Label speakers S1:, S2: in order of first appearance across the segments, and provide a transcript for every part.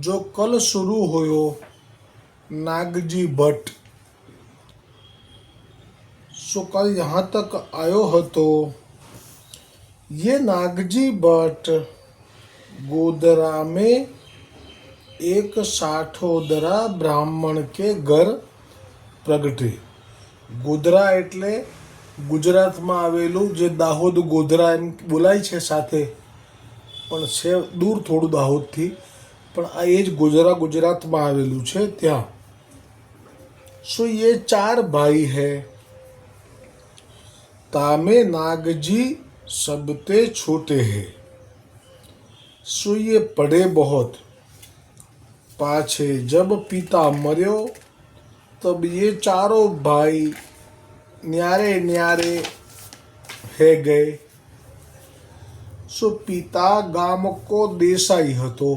S1: जो कल शुरू हुयो नागजी भट्ट सो कल यहाँ तक आयो હતો ये नागजी भट्ट गोदरा में एक સાઠોદરા બ્રાહ્મણ કે ઘર પ્રગટે ગોધરા એટલે ગુજરાતમાં આવેલું જે દાહોદ ગોધરા એમ બોલાય છે સાથે પણ છે દૂર થોડું દાહોદથી પણ આ એ જ ગોધરા ગુજરાતમાં આવેલું છે ત્યાં સો ये ચાર ભાઈ है तामे नागजी सबते छोटे हैं सो ये पढ़े बहुत पाछे जब पिता मर्यो तब ये चारों भाई न्यारे न्यारे है गए सो पिता गाम को देसाई હતો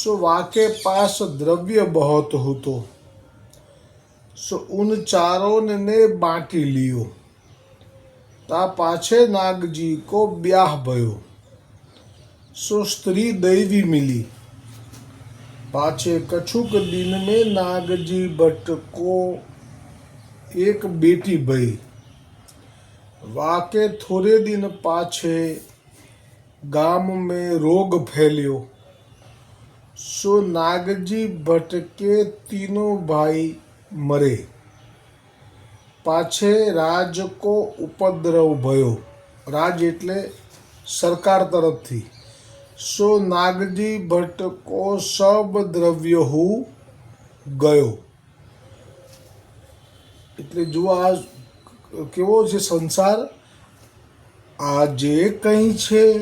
S1: सो वाके पास द्रव्य बहुत होतो सो उन चारों ने बांटी लियो ता पाछे नागजी को ब्याह भयो सो स्त्री दैवी मिली पाछे कछुक दिन में नागजी भट्ट को एक बेटी भई वाके थोड़े दिन पाछे गाम में रोग फैलियो સો નાગજી ભટકે તીનો ભાઈ મરે? પાછે રાજકો ઉપદ્રવ ભયો. રાજ એટલે સરકાર તરફથી. સો નાગજી ભટકો સબ દ્રવ્ય હું ગયો? એટલે જુઓ આ કેવો છે સંસાર? આજે કંઈ છે?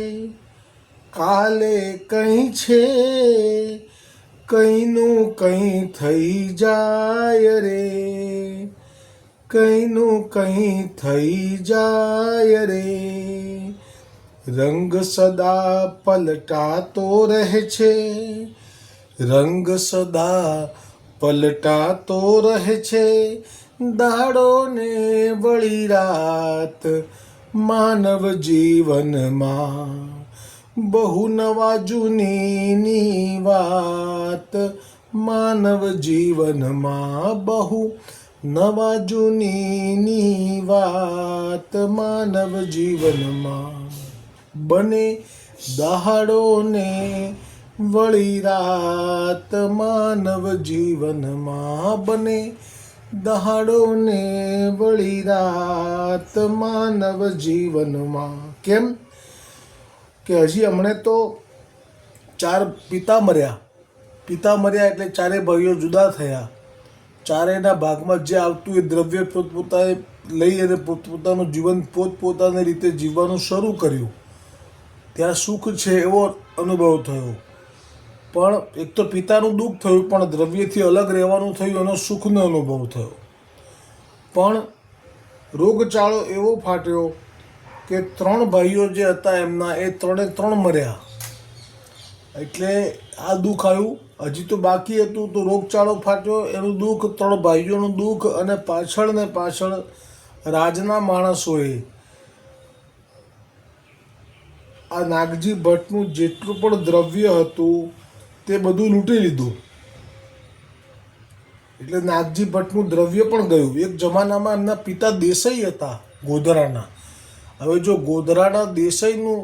S1: કાલે કંઈ છે? કંઈનું કંઈ થઈ જાય રે. કંઈનું કંઈ થઈ જાય રે. રંગ સદા પલટાતો રહે છે. રંગ સદા પલટાતો રહે છે. દાડો ને વળી રાત માનવ જીવનમાં બહુ નવા જૂનીની વાત. માનવ જીવનમાં બહુ નવા જૂનીની વાત. માનવ જીવનમાં બને દહાડોને વળી રાત. માનવ જીવનમાં બને દહાડોને વળી રાત. માનવ જીવનમાં કેમ? કે હજી હમણે તો ચાર પિતા મર્યા. પિતા મર્યા એટલે ચારે ભાઈઓ જુદા થયા. ચારેયના ભાગમાં જે આવતું એ દ્રવ્ય પોતપોતાએ લઈ અને પોતપોતાનું જીવન પોતપોતાની રીતે જીવવાનું શરૂ કર્યું. ત્યાં સુખ છે એવો અનુભવ થયો. પણ એક તો પિતાનું દુઃખ થયું, પણ દ્રવ્યથી અલગ રહેવાનું થયું એનો સુખનો અનુભવ થયો. પણ રોગચાળો એવો ફાટ્યો કે ત્રણ ભાઈઓ જે હતા એમના, એ ત્રણે ત્રણ મર્યા. એટલે આ દુઃખ આવ્યું. હજી તો બાકી હતું તો રોગચાળો ફાટ્યો. એનું દુઃખ, ત્રણ ભાઈઓનું દુઃખ અને પાછળ ને પાછળ રાજના માણસોએ આ નાગજી ભટ્ટનું જેટલું પણ દ્રવ્ય હતું, તે બધું લૂંટી લીધું. એટલે નાગજી ભટ્ટનું દ્રવ્ય પણ ગયું. એક જમાનામાં એમના પિતા દેસાઈ હતા ગોધરાના. હવે જો ગોધરાના દેસાઈનું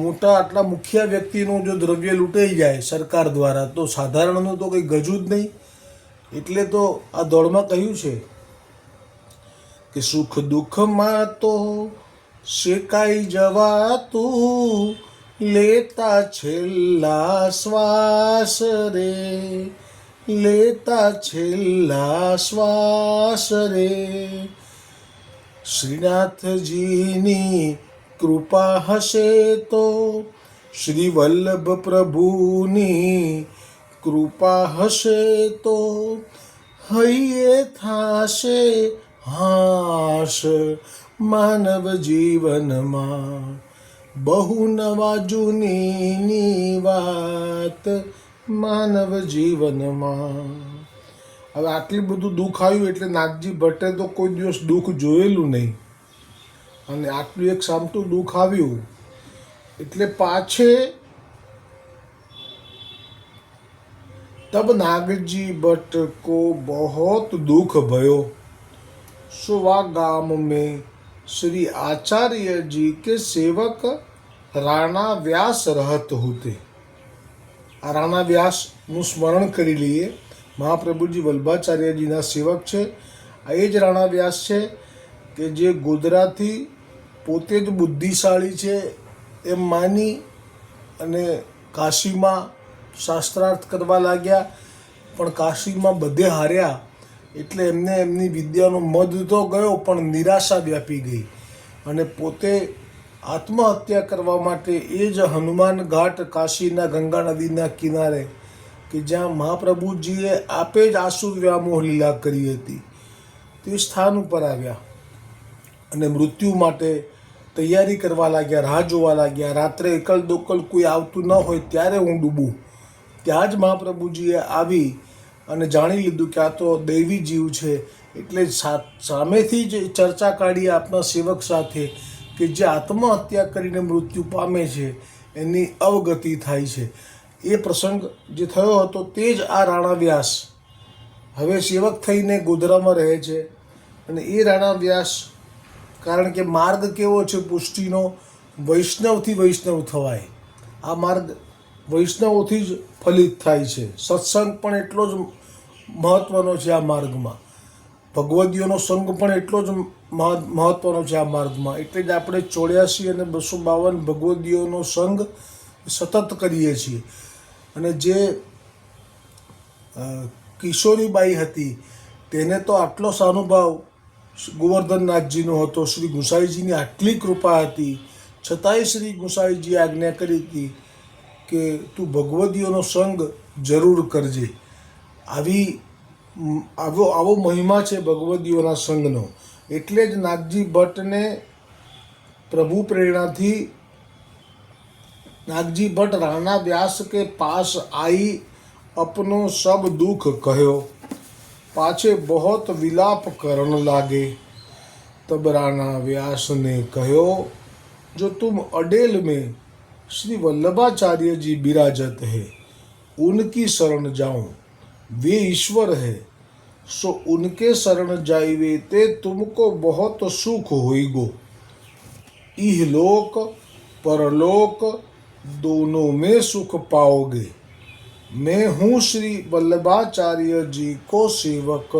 S1: મોટા આટલા મુખ્ય વ્યક્તિનું જો દ્રવ્ય લૂંટાઈ જાય સરકાર દ્વારા, તો સાધારણનું તો કંઈ ગજું જ નહીં. એટલે તો આ દોડમાં કહ્યું છે કે સુખ દુઃખમાં તો શેકાઈ જવાતું, લેતા છેલ્લા શ્વાસ રે, લેતા છેલ્લા શ્વાસ રે. શ્રીનાથજીની કૃપા હશે તો શ્રી વલ્લભ પ્રભુની કૃપા હશે તો હૈયે થાશે હાશ માનવ જીવનમાં. બહુ નવા જૂનીની વાત માનવ જીવનમાં. હવે આટલું બધું દુઃખ આવ્યું એટલે નાગજી ભટ્ટે તો કોઈ દિવસ દુઃખ જોયેલું નહીં. અને આટલું એક સામતું દુઃખ આવ્યું, એટલે પાછે તબ નાગજી ભટ્ટ કો બહોત દુઃખ ભયો. સુવા ગામ મેં શ્રી આચાર્યજી કે સેવક રાણા વ્યાસ રહત હોતે. આ રાણા વ્યાસનું સ્મરણ કરી લઈએ. મહાપ્રભુજી વલ્ભાચાર્યજીના સેવક છે. આ એ જ રાણા વ્યાસ છે કે જે ગોધરાથી પોતે જ બુદ્ધિશાળી છે એમ માની અને કાશીમાં શાસ્ત્રાર્થ કરવા લાગ્યા. પણ કાશીમાં બધે હાર્યા એટલે એમને એમની વિદ્યાનો મધ તો ગયો પણ નિરાશા વ્યાપી ગઈ. અને પોતે આત્મહત્યા કરવા માટે એ જ હનુમાન ઘાટ કાશીના ગંગા નદીના કિનારે કે જ્યાં મહાપ્રભુજીએ આપે જ આસુર વ્યામોહ લીલા કરી હતી. તે સ્થાન ઉપર આવ્યા અને મૃત્યુ માટે તૈયારી કરવા લાગ્યા, રાહ જોવા લાગ્યા. રાત્રે એકલ દોકલ કોઈ આવતું ન હોય ત્યારે હું ડૂબું. ત્યાં જ મહાપ્રભુજીએ આવી અને જાણી લીધું કે આ તો દૈવી જીવ છે. એટલે સામેથી જ ચર્ચા કાઢી આપના સેવક સાથે કે જે આત્મહત્યા કરીને મૃત્યુ પામે છે, એની અવગતિ થાય છે. એ પ્રસંગ જે થયો હતો તે જ આ રાણા વ્યાસ હવે સેવક થઈને ગોધરામાં રહે છે. અને એ રાણા વ્યાસ, કારણ કે માર્ગ કેવો છે પુષ્ટિનો? વૈષ્ણવથી વૈષ્ણવ થવાય. આ માર્ગ વૈષ્ણવોથી જ ફલિત થાય છે. સત્સંગ પણ એટલો જ મહત્ત્વનો છે આ માર્ગમાં. ભગવદીઓનો સંગ પણ એટલો જ મહત્ત્વનો છે આ માર્ગમાં. એટલે જ આપણે ચોર્યાસી અને બસો બાવન ભગવદીઓનો સંગ સતત કરીએ છીએ. અને જે કિશોરીબાઈ હતી, તેને તો આટલો સાનુભાવ ગોવર્ધનનાથજીનો હતો, શ્રી ગુસાઈજીની આટલી કૃપા હતી. છતાંય શ્રી ગુસાઈજીએ આજ્ઞા કરી હતી કે તું ભગવદીઓનો સંગ જરૂર કરજે. આવી આવો આવો મહિમા છે ભગવદીઓના સંઘનો એટલે જ નાગજી ભટ્ટને પ્રભુ પ્રેરણાથી नागजी भट्ट राणा व्यास के पास आई अपनो सब दुख कहो पाछे बहुत विलाप करण लागे तब राणा व्यास ने कहो जो तुम अडेल में श्री वल्लभाचार्य जी विराजत है उनकी शरण जाओ वे ईश्वर है सो उनके शरण जाइवे ते तुमको बहुत सुख होइगो इहलोक परलोक दोनों में सुख पाओगे मैं हूँ श्री वल्लभाचार्य जी को सेवक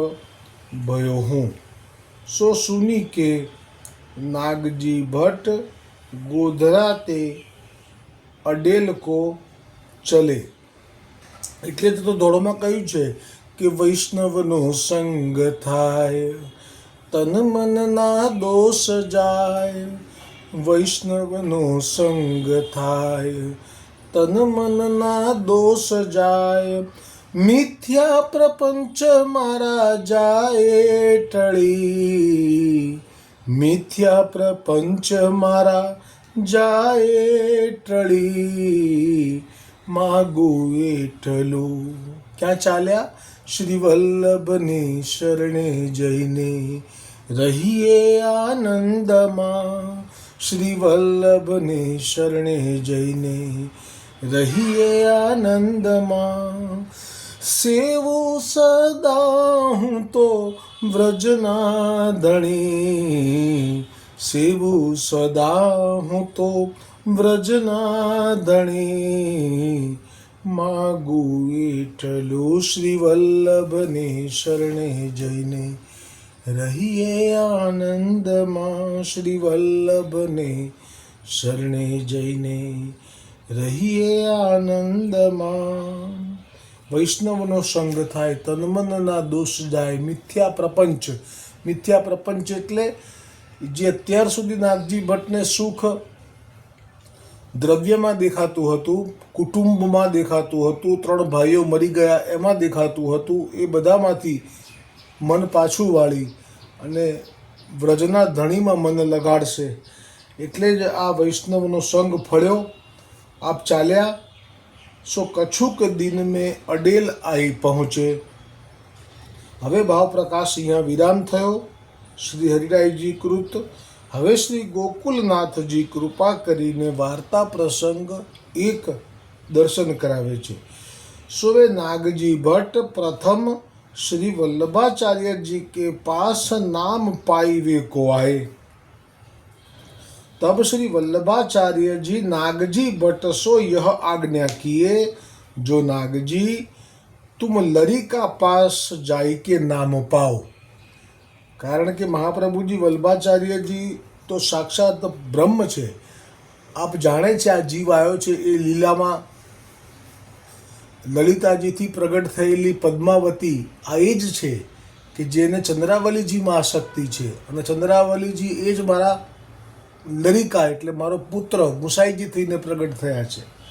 S1: भयो हूँ सो सुनी के नागजी भट्ट गोधरा ते અડેલ કો ચલે એટલે જ તો દોડોમાં કહ્યું છે કે વૈષ્ણવનો સંગ થાય તન મનના દોષ જાય વૈષ્ણવનો સંગ થાય, તન મનના દોષ જાય, મિથ્યા પ્રપંચ મારા જાય ટળી. મિથ્યા પ્રપંચ મારા જાય ટળી. માગો એટલું ક્યાં ચાલ્યા? શ્રી વલ્લભની શરણે જઈને રહીએ આનંદમાં. શ્રી વલ્લભને શરણે જઈને રહીએ આનંદમાં. સેવું સદા હું તો વ્રજના ધણી સેવું સદા હું તો વ્રજના ધણી માગું એટલું શ્રી વલ્લભને શરણે જઈને રહીએ આનંદમાં શ્રી વલ્લભને શરણે જઈને. રહીએ આનંદમાં વૈષ્ણવનો સંગ થાય, તનમનના દોષ જાય, મિથ્યા પ્રપંચ. મિથ્યા પ્રપંચ એટલે જે અત્યાર સુધી નાગજી ભટ્ટને સુખ દ્રવ્યમાં દેખાતું હતું, કુટુંબમાં દેખાતું હતું, ત્રણ ભાઈઓ મરી ગયા, એમાં દેખાતું હતું, એ બધામાંથી મન પાછું વાળી અને વ્રજના ધણીમાં મન લગાડશે. એટલે જ આ વૈષ્ણવનો સંગ ફળ્યો. આપ ચાલ્યા. સો કછુક દિન મેં અડેલ આવી પહોંચે. હવે ભાવપ્રકાશ અહીંયા વિરામ થયો. શ્રી હરિરાયજી કૃત. હવે શ્રી ગોકુલનાથજી કૃપા કરીને વાર્તા પ્રસંગ એક દર્શન કરાવે છે. સુવે નાગજી ભટ્ટ પ્રથમ श्री वल्लभाचार्य जी के पास नाम पाई वे को आए तब श्री वल्लभाचार्य जी नागजी भट्ट सो यह आज्ञा किए जो नागजी तुम लरी का पास जाई के नाम पाओ કારણ કે મહાપ્રભુજી વલ્લભાચાર્યજી તો સાક્ષાત બ્રહ્મ છે આપ જાણે છે આ જીવ આવ્યો છે એ લીલામાં લલિતાજીથી પ્રગટ થયેલી પદ્માવતી આ એ જ છે કે જેને ચંદ્રાવલીજીમાં આસક્તિ છે. અને ચંદ્રાવલીજી એ જ મારા લરિકા એટલે મારો પુત્ર ગુસાઈજી થઈને પ્રગટ થયા છે.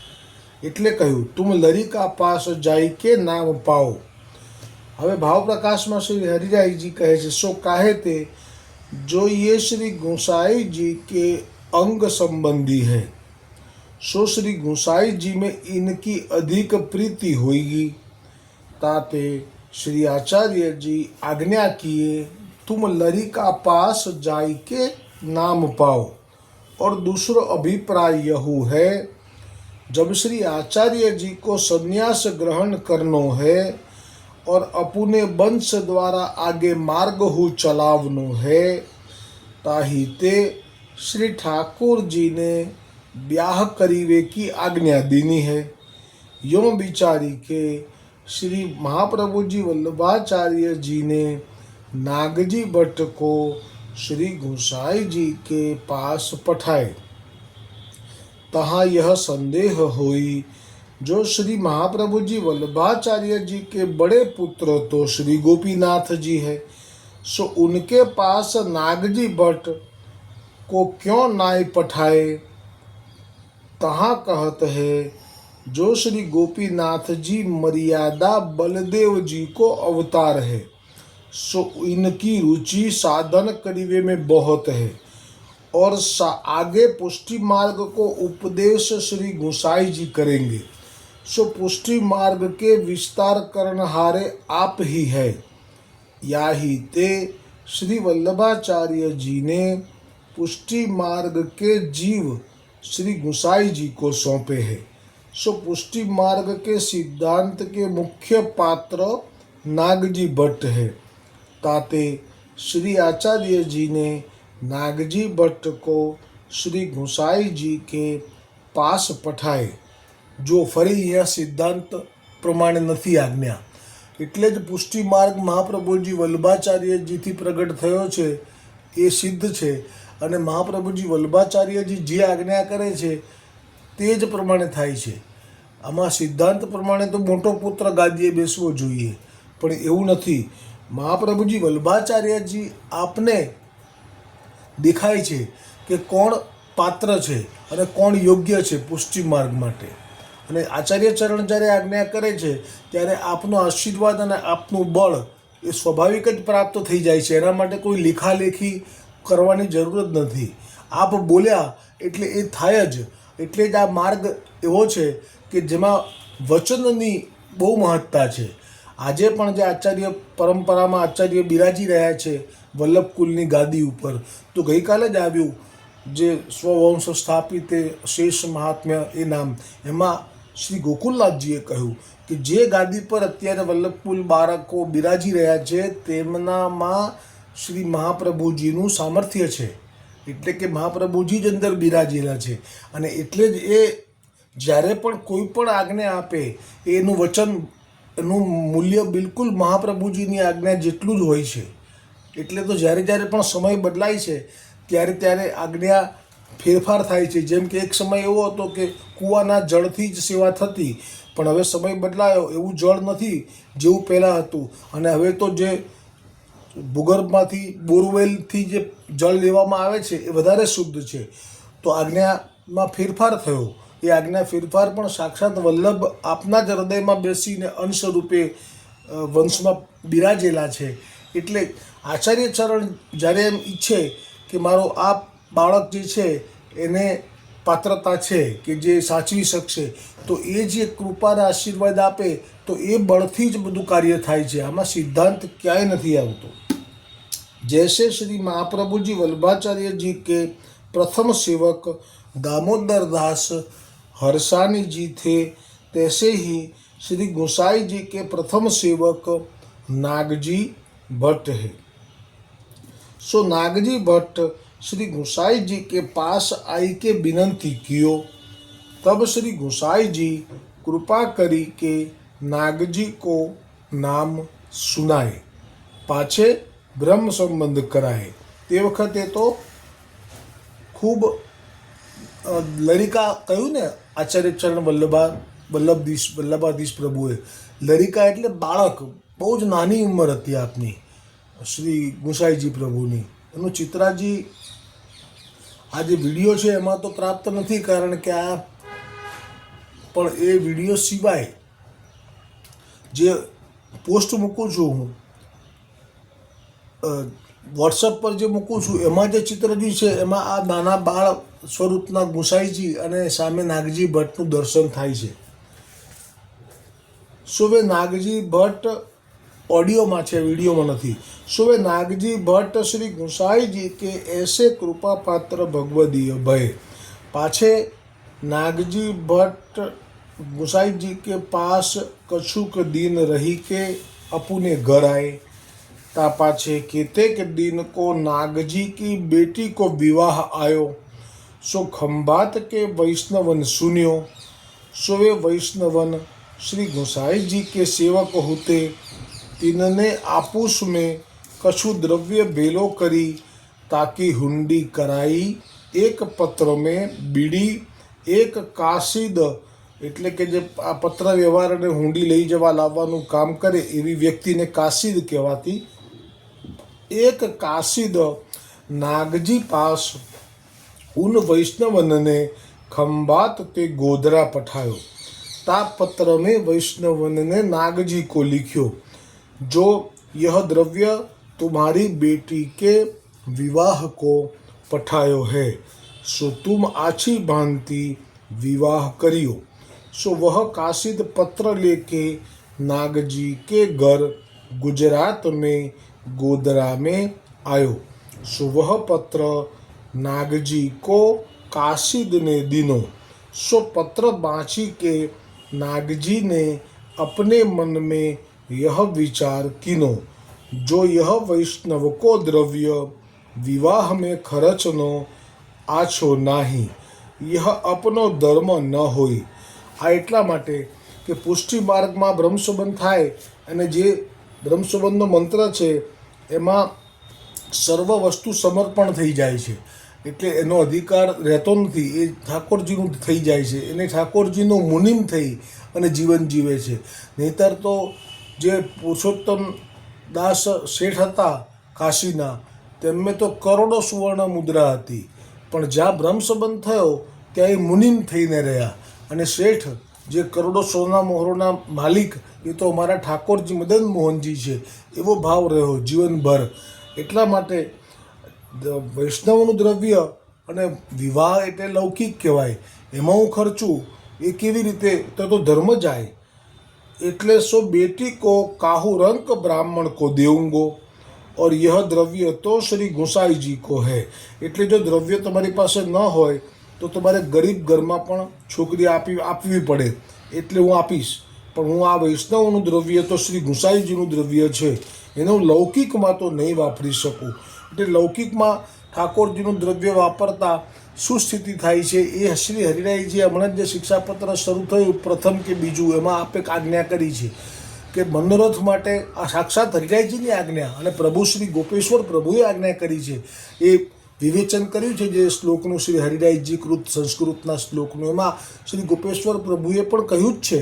S1: એટલે કહ્યું, તુમ લરિકા પાસ જાય કે નામ પાઓ? હવે ભાવપ્રકાશમાં શ્રી હરિરાયજી કહે છે, સો કાહે તે જોઈએ શ્રી ગુસાઈજી કે અંગ સંબંધી હૈ. है सो श्री गोसाई जी में इनकी अधिक प्रीति होगी ताते श्री आचार्य जी आज्ञा किए, तुम लरी का पास जाई के नाम पाओ। और दूसरा अभिप्राय यह है, जब श्री आचार्य जी को संन्यास ग्रहण करनो है और अपने वंश द्वारा आगे मार्ग हो चलावनो है, ताहिते श्री ठाकुर जी ने ब्याह करीवे की आज्ञा देनी है। यो बिचारी के श्री महाप्रभु जी वल्लभाचार्य जी ने नागजी भट्ट को श्री गोसाई जी के पास पठाए। तहाँ यह संदेह हुई, जो श्री महाप्रभु जी वल्लभाचार्य जी के बड़े पुत्र तो श्री गोपीनाथ जी है, सो उनके पास नागजी भट्ट को क्यों नाय पठाए? तहाँ कहत है, जो श्री गोपीनाथ जी मर्यादा बलदेव जी को अवतार है, सो इनकी रुचि साधन करीबे में बहुत है। और आगे पुष्टि मार्ग को उपदेश श्री गोसाई जी करेंगे। सो पुष्टि मार्ग के विस्तार करनहारे आप ही है। या ही ते श्री वल्लभाचार्य जी ने पुष्टि मार्ग के जीव श्री गुसाई जी को सौंपे हैं सो पुष्टि मार्ग के सिद्धांत के मुख्य पात्र नागजी भट्ट है ताते श्री आचार्य जी ने नागजी भट्ट को श्री गुसाई जी के पास पठाए જો ફરી અહીંયા સિદ્ધાંત પ્રમાણે નથી આજ્ઞા એટલે જ પુષ્ટિ માર્ગ મહાપ્રભુજી વલ્લભાચાર્યજીથી પ્રગટ થયો છે એ સિદ્ધ છે અને મહાપ્રભુજી વલ્ભાચાર્યજી જે આજ્ઞા કરે છે, તે જ પ્રમાણે થાય છે. આમાં સિદ્ધાંત પ્રમાણે તો મોટો પુત્ર ગાદીએ બેસવો જોઈએ, પણ એવું નથી. મહાપ્રભુજી વલ્ભાચાર્યજી આપને દેખાય છે કે કોણ પાત્ર છે અને કોણ યોગ્ય છે પુષ્ટિ માર્ગ માટે. અને આચાર્ય ચરણ જ્યારે આજ્ઞા કરે છે, ત્યારે આપનો આશીર્વાદ અને આપનું બળ એ સ્વાભાવિક જ પ્રાપ્ત થઈ જાય છે. એના માટે કોઈ લેખાલેખી કરવાની જરૂર જ નથી. આપ બોલ્યા એટલે એ થાય જ. એટલે જ આ માર્ગ એવો છે કે જેમાં વચનની બહુ મહત્તા છે. આજે પણ જે આચાર્ય પરંપરામાં આચાર્ય બિરાજી રહ્યા છે વલ્લભકુલની ગાદી ઉપર. તો ગઈકાલે જ આવ્યું જે સ્વવંશ સ્થાપિત શેષ મહાત્મ્ય એ નામ. એમાં શ્રી ગોકુલનાથજીએ કહ્યું કે જે ગાદી પર અત્યારે વલ્લભકુલ બાળકો બિરાજી રહ્યા છે તેમનામાં શ્રી મહાપ્રભુજીનું સામર્થ્ય છે. એટલે કે મહાપ્રભુજી જ અંદર બિરાજેલા છે. અને એટલે જ એ જ્યારે પણ કોઈ પણ આજ્ઞા આપે, એનું વચન, એનું મૂલ્ય બિલકુલ મહાપ્રભુજીની આજ્ઞા જેટલું જ હોય છે. એટલે તો જ્યારે જ્યારે પણ સમય બદલાય છે, ત્યારે ત્યારે આજ્ઞા ફેરફાર થાય છે. જેમ કે એક સમય એવો હતો કે કૂવાના જળથી જ સેવા થતી, પણ હવે સમય બદલાયો, એવું જળ નથી જેવું પહેલાં હતું. અને હવે તો જે ભૂગર્ભમાંથી બોરવેલથી જે જળ લેવામાં આવે છે, એ વધારે શુદ્ધ છે. તો આજ્ઞામાં ફેરફાર થયો. એ આજ્ઞા ફેરફાર પણ સાક્ષાત વલ્લભ આપના જ હૃદયમાં બેસીને અંશ રૂપે વંશમાં બિરાજેલા છે. એટલે આચાર્ય ચરણ જ્યારે એમ ઈચ્છે કે મારો આ બાળક જે છે, એને પાત્રતા છે કે જે સાચવી શકશે, તો એ જે કૃપાના આશીર્વાદ આપે, તો એ બળથી જ બધું કાર્ય થાય છે. આમાં સિદ્ધાંત ક્યાંય નથી આવતો. जैसे श्री महाप्रभु जी वल्लभाचार्य जी के प्रथम सेवक दामोदर दास हरसानी जी थे, तैसे ही श्री गोसाई जी के प्रथम सेवक नागजी भट्ट है। सो नागजी भट्ट श्री गोसाई जी के पास आई के विनंती कियो, तब श्री गोसाई जी कृपा करी के नागजी को नाम सुनाए। પાછે બ્રહ્મ સંબંધ કરાય. તે વખતે તો ખૂબ લરિકા કહ્યું ને આચાર્ય ચરણ વલ્લભા વલ્લભધીશ વલ્લભાધીશ પ્રભુએ, લરિકા એટલે બાળક, બહુ જ નાની ઉંમર હતી આપની, શ્રી ગુસાઈજી પ્રભુની. એનું ચિત્રાજી, આ જે વીડિયો છે એમાં તો પ્રાપ્ત નથી કારણ કે આ, પણ એ વીડિયો સિવાય જે પોસ્ટ મૂકું છું હું વોટ્સઅપ પર જે મૂકું છું, એમાં જે ચિત્રજી છે, એમાં આ નાના બાળ સ્વરૂપના ગુસાઈજી અને સામે નાગજી ભટ્ટનું દર્શન થાય છે. સુવે નાગજી ભટ્ટ ઓડિયોમાં છે? વિડીયોમાં નથી. સુવે નાગજી ભટ્ટ શ્રી ગુસાઈજી કે એસે કૃપા પાત્ર ભગવદીય ભય? પાછે નાગજી ભટ્ટ ગુસાઈજી કે પાસ કછુક દિન રહી કે અપુને ઘર આય आए ता पाछे केतेक दिन को नागजी की बेटी को विवाह आयो सो खंभात के वैष्णवन सुनियो सो वे वैष्णवन श्री गोसाई जी के सेवक होते तिनने आपूस में कछु द्रव्य बेलो करी ताकि हुंडी कराई एक पत्र में बीड़ी એક કાશીદ એટલે કે જે આ પત્ર વ્યવહાર અને હુંડી લઈ જવા લાવવાનું કામ કરે એવી વ્યક્તિને કાશીદ કહેવાતી એક કાશીદ નાગજી પાસ ઉન વૈષ્ણવનને ખંભાત તે ગોધરા પઠાયો ता पत्र में वैष्णवन ने नागजी को लिखो जो यह द्रव्य तुम्हारी बेटी के विवाह को पठायो है सो तुम आछी भांति विवाह करियो सो वह काशिद पत्र लेके नागजी के घर गुजरात में गोदरा में आयो सो वह पत्र नागजी को काशिद ने दिनो सो पत्र बाँची के नागजी ने अपने मन में यह विचार किनो जो यह वैष्णव को द्रव्य विवाह में खर्चनो આછો નાહી યહ અપનો ધર્મ ન હોય આ એટલા માટે કે પુષ્ટિ માર્ગમાં બ્રહ્મસંબંધ થાય અને જે બ્રહ્મસંબંધનો મંત્ર છે, એમાં સર્વ વસ્તુ સમર્પણ થઈ જાય છે. એટલે એનો અધિકાર રહેતો નથી, એ ઠાકોરજીનું થઈ જાય છે. એને ઠાકોરજીનું મુનિમ થઈ અને જીવન જીવે છે. નહીતર તો જે પુરુષોત્તમ દાસ શેઠ હતા કાશીના, તેમને તો કરોડો સુવર્ણ મુદ્રા હતી. પણ જ્યાં બ્રહ્મસંબંધ થયો, ત્યાં એ મુનિમ થઈને રહ્યા. અને શેઠ જે કરોડો સોના મોહરોના માલિક, એ તો અમારા ઠાકોરજી મદન મોહનજી છે. એવો ભાવ રહ્યો જીવનભર. એટલા માટે વૈષ્ણવનું દ્રવ્ય અને વિવાહ એટલે લૌકિક કહેવાય. એમાં હું ખર્ચું, એ કેવી રીતે? તો તો ધર્મ જાય. એટલે સો બેટી કો કાહુ રંક બ્રાહ્મણ કો દેવુંગો ઓર યહ દ્રવ્ય તો શ્રી ગોસાઈજી કો હે. એટલે જો દ્રવ્ય તમારી પાસે ન હોય તો તમારે ગરીબ ઘરમાં પણ છોકરી આપી આપવી પડે, એટલે હું આપીશ. પણ હું આ વૈષ્ણવનું દ્રવ્ય તો શ્રી ગુસાઈજીનું દ્રવ્ય છે. એને હું લૌકિકમાં તો નહીં વાપરી શકું. એટલે લૌકિકમાં ઠાકોરજીનું દ્રવ્ય વાપરતા શું સ્થિતિ થાય છે? એ શ્રી હરિરાયજી હમણાં જે શિક્ષાપત્ર શરૂ થયું, પ્રથમ કે બીજું, એમાં આપે આજ્ઞા કરી છે કે મનોરથ માટે આ સાક્ષાત હરિરાયજીની આજ્ઞા અને પ્રભુ શ્રી ગોપેશ્વર પ્રભુએ આજ્ઞા કરી છે. એ વિવેચન કર્યું છે જે શ્લોકનું શ્રી હરિરાયજી કૃત સંસ્કૃતના શ્લોકનું. એમાં શ્રી ગોપેશ્વર પ્રભુએ પણ કહ્યું જ છે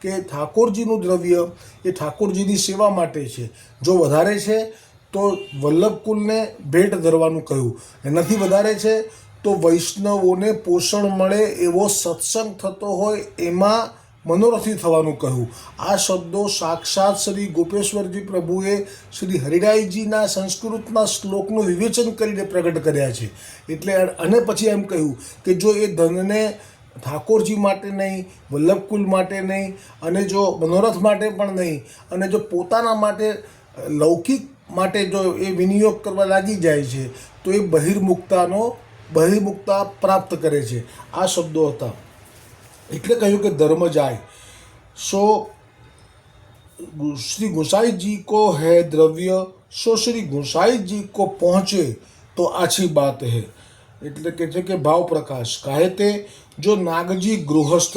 S1: કે ઠાકોરજીનું દ્રવ્ય એ ઠાકોરજીની સેવા માટે છે. જો વધારે છે તો વલ્લભ કુલને ભેટ ધરવાનું કહ્યું. એનાથી વધારે છે તો વૈષ્ણવોને પોષણ મળે એવો સત્સંગ થતો હોય એમાં મનોરથી થવાનું કહ્યું. આ શબ્દો સાક્ષાત શ્રી ગોપેશ્વરજી પ્રભુએ શ્રી હરિરાયજીના સંસ્કૃતના શ્લોકનું વિવેચન કરીને પ્રગટ કર્યા છે. એટલે અને પછી એમ કહ્યું કે જો એ ધનને ઠાકોરજી માટે નહીં, વલ્લભકુલ માટે નહીં, અને જો મનોરથ માટે પણ નહીં, અને જો પોતાના માટે, લૌકિક માટે જો એ વિનિયોગ કરવા લાગી જાય છે, તો એ બહિર્મુક્તાનો, બહિર્મુક્તા પ્રાપ્ત કરે છે. આ શબ્દો હતા. એટલે કહ્યું कि धर्म जाए। सो, श्री गुसाई जी को है द्रव्य, सो श्री गुसाई जी को पहुँचे तो अच्छी बात है। એટલે કે છે કે ભાવ પ્રકાશ કહે તે જો નાગજી ગૃહસ્થ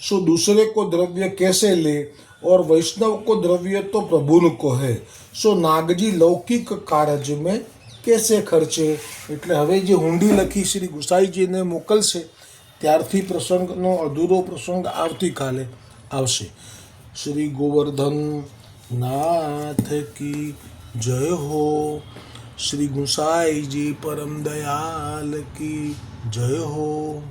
S1: सो दूसरे को द्रव्य कैसे ले? और वैष्णव को द्रव्य तो प्रभुन को है सो નાગજી લૌકિક खर्चे? મેં કેસે ખર્ચે એટલે હવે જે હુંડી લખી શ્રી ગુસાઈજીને મોકલશે ત્યારથી પ્રસંગનો અધૂરો પ્રસંગ આવતીકાલે આવશે. શ્રી ગોવર્ધન નાથ કી જય હો. શ્રી ગુસાઈજી પરમ દયાલ કી જય હો.